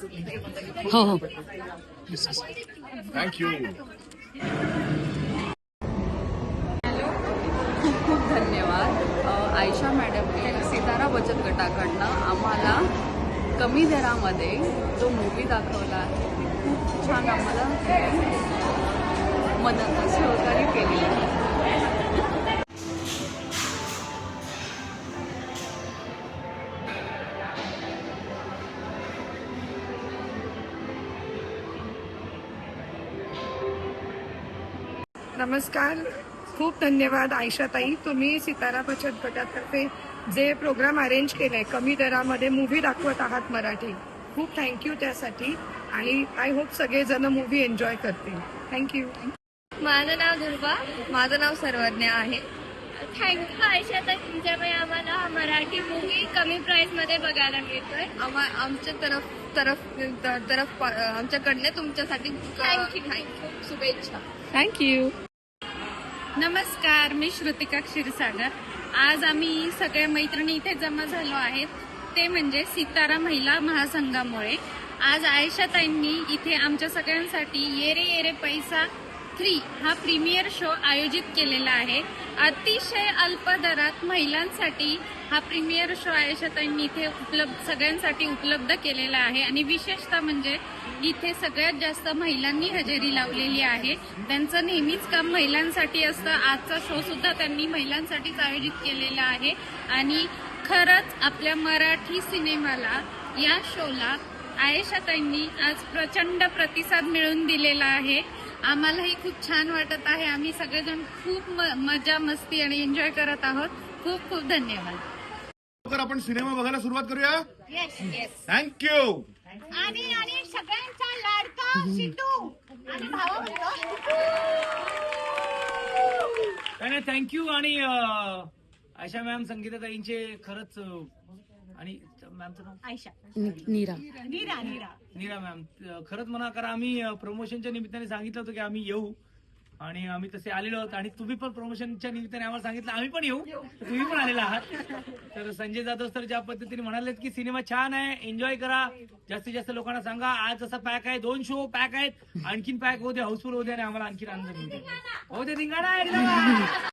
हो हो. थँक्यू खूप खूप धन्यवाद. आयशा मॅडमने सितारा बचत गटाकडनं आम्हाला कमी दरामध्ये जो मूवी दाखवला आहे खूप छान आम्हाला मदत सहकार्य केली नमस्कार. खूप धन्यवाद आयशाताई. तुम्ही सितारा बचत गटातर्फे जे प्रोग्राम अरेंज केलंय कमी दरामध्ये मूव्ही दाखवत आहात मराठी. खूप थँक्यू त्यासाठी. आणि आय होप सगळेजण मूव्ही एन्जॉय करतील. थँक्यू माझं नाव दुर्वा माझं नाव सर्वज्ञ आहे. थँक्यू आयशा तर तुमच्यामुळे आम्हाला हा मराठी मूवी कमी प्राइसमध्ये बघायला मिळतोय. आमच्या तरफ तरफ तरफ आमच्याकडनं तुमच्यासाठी थँक्यू थँक्यू शुभेच्छा. थँक्यू नमस्कार मी श्रुतिका क्षीरसागर. आज आम्ही सगळ्या मैत्रिणी इथे जमा झालो आहेत. ते म्हणजे सितारा महिला महासंघामुळे. आज आयशाताईंनी इथे आमच्या सगळ्यांसाठी येरे येरे पैसा थ्री हा प्रीमियर शो आयोजित केलेला आहे. अतिशय अल्प दरात महिलांसाठी हा प्रीमियर शो आयशाताईंनी इथे उपलब्ध सगळ्यांसाठी उपलब्ध केलेला आहे. आणि विशेषतः म्हणजे इथे सगळ्यात जास्त महिलांनी हजेरी लावलेली आहे. त्यांचं नेहमीच काम महिलांसाठी असतं. आजचा शो सुद्धा त्यांनी महिलांसाठीच आयोजित केलेला आहे. आणि खरंच आपल्या मराठी सिनेमाला या शोला आयशाताईंनी आज प्रचंड प्रतिसाद मिळवून दिलेला आहे. आम्हालाही खूप छान वाटत आहे. आम्ही सगळेजण खूप म- मजा मस्ती आणि एन्जॉय करत आहोत. खूप खूप धन्यवाद. लवकर आपण सिनेमा बघायला सुरुवात करूया? थँक्यू आणि आणि सगळ्यांचा लाडका सिद्धू आणि भावा थँक्यू आणि आशा मॅम संगीताताईंचे खरंच आणि मॅमचं नाव? आयशा. नीरा. नीरा नीरा. नीरा मॅम खरंच म्हणा कारण आम्ही प्रमोशनच्या निमित्ताने सांगितलं होतं की आम्ही येऊ. आणि आम्ही तसे आलेलो आहोत. आणि तुम्ही पण प्रमोशनच्या निमित्ताने आम्हाला सांगितलं आम्ही पण येऊ. तुम्ही पण आलेला आहात. तर संजय जाधव सर ज्या पद्धतीने म्हणालेत की सिनेमा छान आहे एन्जॉय करा. जास्तीत जास्त लोकांना सांगा आज असा पॅक आहे दोन शो पॅक आहेत. आणखीन पॅक होते हाऊसफुल होते आणि आम्हाला आणखीन आनंद मिळते. होते धिंगाणा.